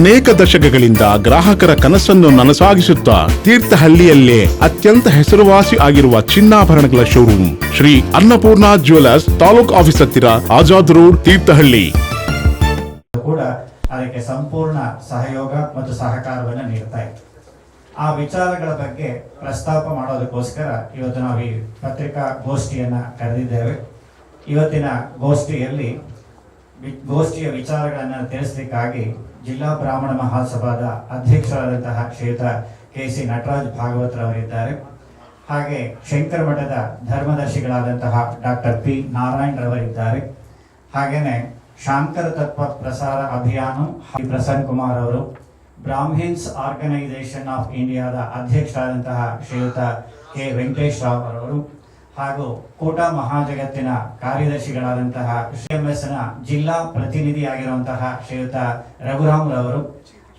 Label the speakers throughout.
Speaker 1: ಅನೇಕ ದಶಕಗಳಿಂದ ಗ್ರಾಹಕರ ಕನಸನ್ನು ನನಸಾಗಿಸುತ್ತಾ ತೀರ್ಥಹಳ್ಳಿಯಲ್ಲೇ ಅತ್ಯಂತ ಹೆಸರುವಾಸಿ ಆಗಿರುವ ಚಿನ್ನಾಭರಣಗಳ showroom Shri Annapurna jewellers taluk office ಹತ್ತಿರ ಆಜಾದ್ ರೋಡ್, ತೀರ್ಥಹಳ್ಳಿ.
Speaker 2: ಕೂಡ ಅದಕ್ಕೆ ಸಂಪೂರ್ಣ ಸಹಯೋಗ ಮತ್ತು ಸಹಕಾರವನ್ನು ನೀಡ್ತಾ ಇತ್ತು. ಆ ವಿಚಾರಗಳ ಬಗ್ಗೆ ಪ್ರಸ್ತಾಪ ಮಾಡೋದಕ್ಕೋಸ್ಕರ ಇವತ್ತು ನಾವು ಈ ಪತ್ರಿಕಾ ಗೋಷ್ಠಿಯನ್ನ ಕರೆದಿದ್ದೇವೆ. ಇವತ್ತಿನ ಗೋಷ್ಠಿಯಲ್ಲಿ ಗೋಷ್ಠಿಯ ವಿಚಾರಗಳನ್ನು ತಿಳಿಸಲಿಕ್ಕಾಗಿ ಜಿಲ್ಲಾ ಬ್ರಾಹ್ಮಣ ಮಹಾಸಭಾದ ಅಧ್ಯಕ್ಷರಾದಂತಹ ಕ್ಷೇತ್ರ ಕೆ ಸಿ ನಟರಾಜ್ ಭಾಗವತರವರಿದ್ದಾರೆ ಹಾಗೆ ಶಂಕರ ಮಠದ ಧರ್ಮದರ್ಶಿಗಳಾದಂತಹ ಡಾಕ್ಟರ್ ಪಿ. ನಾರಾಯಣ್ ರವರಿದ್ದಾರೆ. ಹಾಗೇನೆ ಶಾಂಕರ ತತ್ವ ಪ್ರಸಾರ ಅಭಿಯಾನ ಪ್ರಸನ್ ಪ್ರಸನ್ನ ಕುಮಾರ್ ಅವರು, ಬ್ರಾಹ್ಮಿನ್ಸ್ ಆರ್ಗನೈಸೇಷನ್ ಆಫ್ ಇಂಡಿಯಾದ ಅಧ್ಯಕ್ಷರಾದಂತಹ ಶ್ರೀಯುತ ಕೆ. ವೆಂಕಟೇಶ್ ರಾವ್ ಅವರು ಹಾಗೂ ಕೂಟ ಮಹಾಜಗತ್ತಿನ ಕಾರ್ಯದರ್ಶಿಗಳಾದಂತಹ ಎಸ್ನ ಜಿಲ್ಲಾ ಪ್ರತಿನಿಧಿಯಾಗಿರುವಂತಹ ಶ್ರೀಯುತ ರಘುರಾಮ್ ರವರು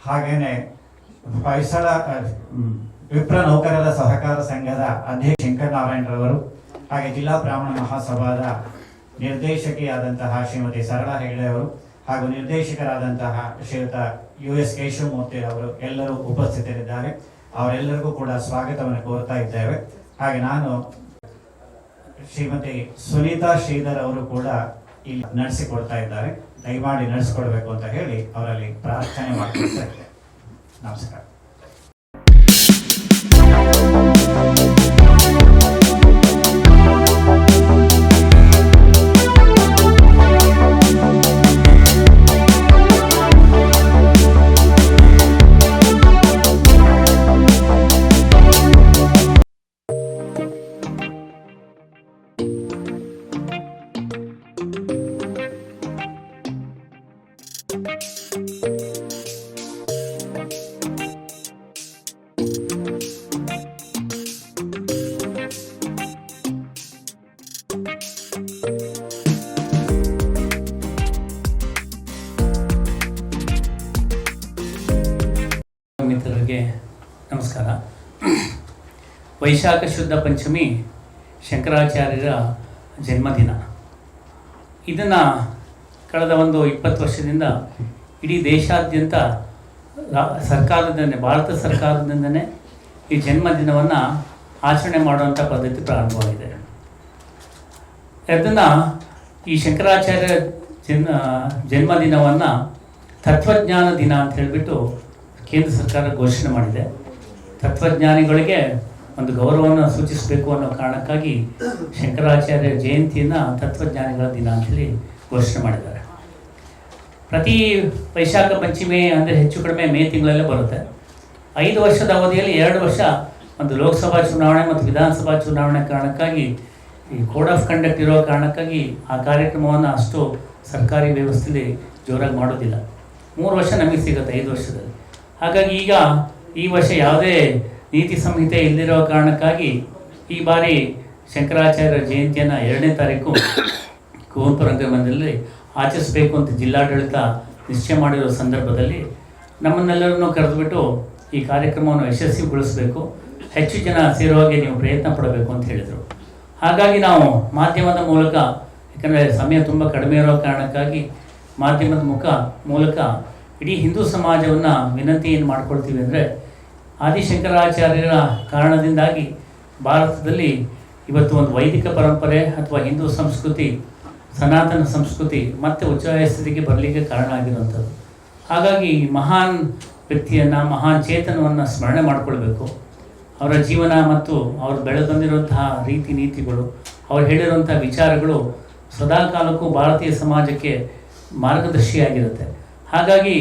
Speaker 2: ಹಾಗೇನೆ ಹೊಯ್ಸಳ ವಿಪ್ರ ನೌಕರರ ಸಹಕಾರ ಸಂಘದ ಅಧ್ಯಕ್ಷ ಶಂಕರನಾರಾಯಣ ರವರು ಹಾಗೆ ಜಿಲ್ಲಾ ಬ್ರಾಹ್ಮಣ ಮಹಾಸಭಾದ ನಿರ್ದೇಶಕಿಯಾದಂತಹ ಶ್ರೀಮತಿ ಸರಳಾ ಹೆಗಡೆ ಅವರು ಹಾಗೂ ನಿರ್ದೇಶಕರಾದಂತಹ ಶ್ರೀಯುತ ಯು ಎಸ್ ಕೇಶವಮೂರ್ತಿ ಅವರು ಎಲ್ಲರೂ ಉಪಸ್ಥಿತರಿದ್ದಾರೆ. ಅವರೆಲ್ಲರಿಗೂ ಕೂಡ ಸ್ವಾಗತವನ್ನು ಕೋರ್ತಾ ಇದ್ದೇವೆ. ಹಾಗೆ ನಾನು ಶ್ರೀಮತಿ ಸುನೀತಾ ಶ್ರೀಧರ್ ಅವರು ಕೂಡ ಇಲ್ಲಿ ನಡೆಸಿಕೊಡ್ತಾ ಇದ್ದಾರೆ. ದಯಮಾಡಿ ನಡೆಸಿಕೊಡ್ಬೇಕು ಅಂತ ಹೇಳಿ ಅವರಲ್ಲಿ ಪ್ರಾರ್ಥನೆ ಮಾಡ್ತಾ ಇದ್ದಾರೆ ನಮಸ್ಕಾರ.
Speaker 3: ಮಿತ್ರರಿಗೆ ನಮಸ್ಕಾರ. ವೈಶಾಖ ಶುದ್ಧ ಪಂಚಮಿ ಶಂಕರಾಚಾರ್ಯರ ಜನ್ಮದಿನ. ಇದನ್ನು ಕಳೆದ ಒಂದು ಇಪ್ಪತ್ತು ವರ್ಷದಿಂದ ಇಡೀ ದೇಶಾದ್ಯಂತ ಸರ್ಕಾರದಿಂದನೇ, ಭಾರತ ಸರ್ಕಾರದಿಂದನೇ ಈ ಜನ್ಮದಿನವನ್ನು ಆಚರಣೆ ಮಾಡುವಂಥ ಪದ್ಧತಿ ಪ್ರಾರಂಭವಾಗಿದೆ ಅದನ್ನು ಈ ಶಂಕರಾಚಾರ್ಯ ಜನ್ಮ ಜನ್ಮದಿನವನ್ನು ತತ್ವಜ್ಞಾನ ದಿನ ಅಂತ ಹೇಳಿಬಿಟ್ಟು ಕೇಂದ್ರ ಸರ್ಕಾರ ಘೋಷಣೆ ಮಾಡಿದೆ. ತತ್ವಜ್ಞಾನಿಗಳಿಗೆ ಒಂದು ಗೌರವವನ್ನು ಸೂಚಿಸಬೇಕು ಅನ್ನೋ ಕಾರಣಕ್ಕಾಗಿ ಶಂಕರಾಚಾರ್ಯ ಜಯಂತಿಯನ್ನು ತತ್ವಜ್ಞಾನಿಗಳ ದಿನ ಅಂತೇಳಿ ಘೋಷಣೆ ಮಾಡಿದ್ದಾರೆ. ಪ್ರತಿ ವೈಶಾಖ ಪಂಚಮಿ ಅಂದರೆ ಹೆಚ್ಚು ಕಡಿಮೆ ಮೇ ತಿಂಗಳಲ್ಲೇ ಬರುತ್ತೆ. ಐದು ವರ್ಷದ ಅವಧಿಯಲ್ಲಿ ಎರಡು ವರ್ಷ ಒಂದು ಲೋಕಸಭಾ ಚುನಾವಣೆ ಮತ್ತು ವಿಧಾನಸಭಾ ಚುನಾವಣೆ ಕಾರಣಕ್ಕಾಗಿ, ಈ ಕೋಡ್ ಆಫ್ ಕಂಡಕ್ಟ್ ಇರೋ ಕಾರಣಕ್ಕಾಗಿ ಆ ಕಾರ್ಯಕ್ರಮವನ್ನು ಅಷ್ಟು ಸರ್ಕಾರಿ ವ್ಯವಸ್ಥೆಯಲ್ಲಿ ಜೋರಾಗಿ ಮಾಡೋದಿಲ್ಲ. ಮೂರು ವರ್ಷ ನಮಗೆ ಸಿಗುತ್ತೆ, ಐದು ವರ್ಷದಲ್ಲಿ. ಹಾಗಾಗಿ ಈಗ ಈ ವರ್ಷ ಯಾವುದೇ ನೀತಿ ಸಂಹಿತೆ ಇಲ್ಲದಿರೋ ಕಾರಣಕ್ಕಾಗಿ ಈ ಬಾರಿ ಶಂಕರಾಚಾರ್ಯ ಜಯಂತಿಯನ್ನು ಎರಡನೇ ತಾರೀಕು ಕುವೆಂಪು ರಂಗಮಂದಿರದಲ್ಲಿ ಆಚರಿಸಬೇಕು ಅಂತ ಜಿಲ್ಲಾಡಳಿತ ನಿಶ್ಚಯ ಮಾಡಿರೋ ಸಂದರ್ಭದಲ್ಲಿ ನಮ್ಮನ್ನೆಲ್ಲರನ್ನು ಕರೆದುಬಿಟ್ಟು ಈ ಕಾರ್ಯಕ್ರಮವನ್ನು ಯಶಸ್ವಿಗೊಳಿಸಬೇಕು. ಹೆಚ್ಚು ಜನ ಸೇರೋ ಹಾಗೆ ನೀವು ಪ್ರಯತ್ನ ಪಡಬೇಕು ಅಂತ ಹೇಳಿದರು. ಹಾಗಾಗಿ ನಾವು ಮಾಧ್ಯಮದ ಮೂಲಕ, ಯಾಕಂದರೆ ಸಮಯ ತುಂಬ ಕಡಿಮೆ ಇರೋ ಕಾರಣಕ್ಕಾಗಿ ಮಾಧ್ಯಮದ ಮುಖ ಮೂಲಕ ಇಡೀ ಹಿಂದೂ ಸಮಾಜವನ್ನು ವಿನಂತಿ ಏನು ಮಾಡ್ಕೊಳ್ತೀವಿ ಅಂದರೆ ಆದಿಶಂಕರಾಚಾರ್ಯರ ಕಾರಣದಿಂದಾಗಿ ಭಾರತದಲ್ಲಿ ಇವತ್ತು ಒಂದು ವೈದಿಕ ಪರಂಪರೆ ಅಥವಾ ಹಿಂದೂ ಸಂಸ್ಕೃತಿ, ಸನಾತನ ಸಂಸ್ಕೃತಿ ಮತ್ತೆ ಉಚ್ಚಾಯ ಸ್ಥಿತಿಗೆ ಬರಲಿಕ್ಕೆ ಕಾರಣ ಆಗಿರುವಂಥದ್ದು. ಹಾಗಾಗಿ ಮಹಾನ್ ವ್ಯಕ್ತಿಯನ್ನು, ಮಹಾನ್ ಚೇತನವನ್ನು ಸ್ಮರಣೆ ಮಾಡಿಕೊಳ್ಬೇಕು. ಅವರ ಜೀವನ ಮತ್ತು ಅವರು ಬೆಳೆದಂದಿರುವಂತಹ ರೀತಿ ನೀತಿಗಳು, ಅವರು ಹೇಳಿರುವಂಥ ವಿಚಾರಗಳು ಸದಾಕಾಲಕ್ಕೂ ಭಾರತೀಯ ಸಮಾಜಕ್ಕೆ ಮಾರ್ಗದರ್ಶಿಯಾಗಿರುತ್ತೆ. ಹಾಗಾಗಿ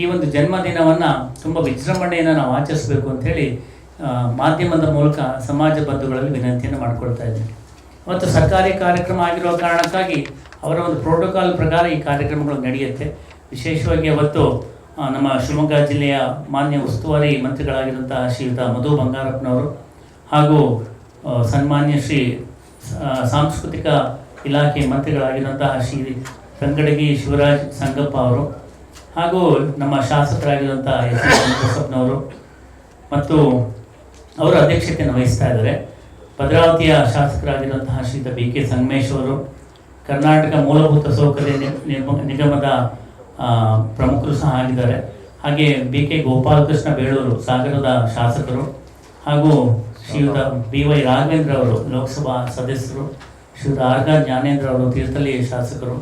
Speaker 3: ಈ ಒಂದು ಜನ್ಮದಿನವನ್ನು ತುಂಬ ವಿಜೃಂಭಣೆಯನ್ನು ನಾವು ಆಚರಿಸಬೇಕು ಅಂಥೇಳಿ ಮಾಧ್ಯಮದ ಮೂಲಕ ಸಮಾಜ ಬಂಧುಗಳಲ್ಲಿ ವಿನಂತಿಯನ್ನು ಮಾಡ್ಕೊಳ್ತಾ ಇದ್ದೀನಿ. ಮತ್ತು ಸರ್ಕಾರಿ ಕಾರ್ಯಕ್ರಮ ಆಗಿರುವ ಕಾರಣಕ್ಕಾಗಿ ಅವರ ಒಂದು ಪ್ರೋಟೋಕಾಲ್ ಪ್ರಕಾರ ಈ ಕಾರ್ಯಕ್ರಮಗಳು ನಡೆಯುತ್ತೆ. ವಿಶೇಷವಾಗಿ ಅವತ್ತು ನಮ್ಮ ಶಿವಮೊಗ್ಗ ಜಿಲ್ಲೆಯ ಮಾನ್ಯ ಉಸ್ತುವಾರಿ ಮಂತ್ರಿಗಳಾಗಿರುವಂತಹ ಶ್ರೀಯುತ ಮಧು ಬಂಗಾರಪ್ಪನವರು ಹಾಗೂ ಸನ್ಮಾನ್ಯ ಶ್ರೀ ಸಾಂಸ್ಕೃತಿಕ ಇಲಾಖೆ ಮಂತ್ರಿಗಳಾಗಿರುವಂತಹ ಶ್ರೀ ಸಂಗಡಗಿ ಶಿವರಾಜ್ ಸಂಗಪ್ಪ ಅವರು ಹಾಗೂ ನಮ್ಮ ಶಾಸಕರಾಗಿರುವಂಥ ಎಸ್ ವೆಂಕಟೇಶ್ವರನವರು ಮತ್ತು ಅವರು ಅಧ್ಯಕ್ಷತೆಯನ್ನು ವಹಿಸ್ತಾ ಇದ್ದಾರೆ. ಭದ್ರಾವತಿಯ ಶಾಸಕರಾಗಿರುವಂತಹ ಶ್ರೀತ ಬಿ ಕೆ ಸಂಗಮೇಶ್ ಅವರು, ಕರ್ನಾಟಕ ಮೂಲಭೂತ ಸೌಕರ್ಯ ನಿಗಮದ ಪ್ರಮುಖರು ಸಹ ಆಗಿದ್ದಾರೆ. ಹಾಗೆ ಬಿ ಕೆ ಗೋಪಾಲಕೃಷ್ಣ ಬೇಳೂರು ಸಾಗರದ ಶಾಸಕರು ಹಾಗೂ ಶ್ರೀಯುತ ಬಿ ವೈ ರಾಘವೇಂದ್ರ ಅವರು ಲೋಕಸಭಾ ಸದಸ್ಯರು, ಶ್ರೀಯುತ ಆರ್ಗ ಜ್ಞಾನೇಂದ್ರ ಅವರು ತೀರ್ಥಳ್ಳಿ ಶಾಸಕರು.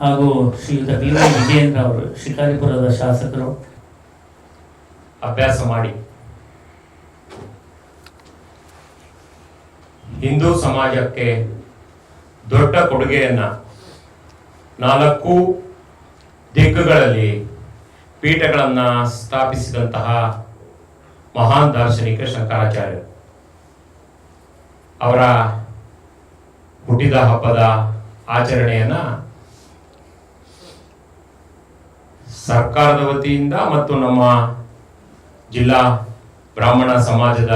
Speaker 3: ಹಾಗೂ ಶ್ರೀಯುತ ಬಿ ವೈ ಅವರು ಶಿಕಾರಿಪುರದ ಶಾಸಕರು.
Speaker 4: ಅಭ್ಯಾಸ ಮಾಡಿ. ಹಿಂದೂ ಸಮಾಜಕ್ಕೆ ದೊಡ್ಡ ಕೊಡುಗೆಯನ್ನ ನಾಲ್ಕು ದಿಕ್ಕುಗಳಲ್ಲಿ ಪೀಠಗಳನ್ನ ಸ್ಥಾಪಿಸಿದಂತಹ ಮಹಾನ್ ದಾರ್ಶನಿಕ ಶಂಕರಾಚಾರ್ಯರು. ಅವರ ಹುಟ್ಟಿದ ಹಬ್ಬದ ಆಚರಣೆಯನ್ನ ಸರ್ಕಾರದ ವತಿಯಿಂದ ಮತ್ತು ನಮ್ಮ ಜಿಲ್ಲಾ ಬ್ರಾಹ್ಮಣ ಸಮಾಜದ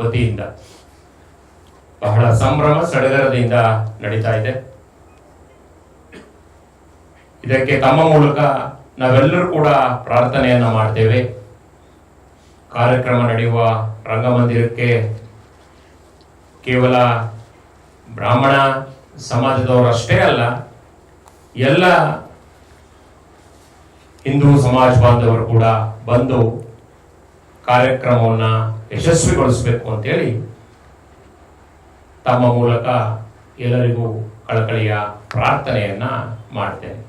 Speaker 4: ವತಿಯಿಂದ ಬಹಳ ಸಂಭ್ರಮ ಸಡಗರದಿಂದ ನಡೀತಾ ಇದೆ. ಇದಕ್ಕೆ ತಮ್ಮ ಮೂಲಕ ನಾವೆಲ್ಲರೂ ಕೂಡ ಪ್ರಾರ್ಥನೆಯನ್ನ ಮಾಡ್ತೇವೆ. ಕಾರ್ಯಕ್ರಮ ನಡೆಯುವ ರಂಗಮಂದಿರಕ್ಕೆ ಕೇವಲ ಬ್ರಾಹ್ಮಣ ಸಮಾಜದವರಷ್ಟೇ ಅಲ್ಲ, ಎಲ್ಲ ಹಿಂದೂ ಸಮಾಜ ಬಾಂಧವರು ಕೂಡ ಬಂದು ಕಾರ್ಯಕ್ರಮವನ್ನು ಯಶಸ್ವಿಗೊಳಿಸಬೇಕು ಅಂತೇಳಿ ತಮ್ಮ ಮೂಲಕ ಎಲ್ಲರಿಗೂ ಕಳಕಳಿಯ ಪ್ರಾರ್ಥನೆಯನ್ನ ಮಾಡ್ತೇನೆ.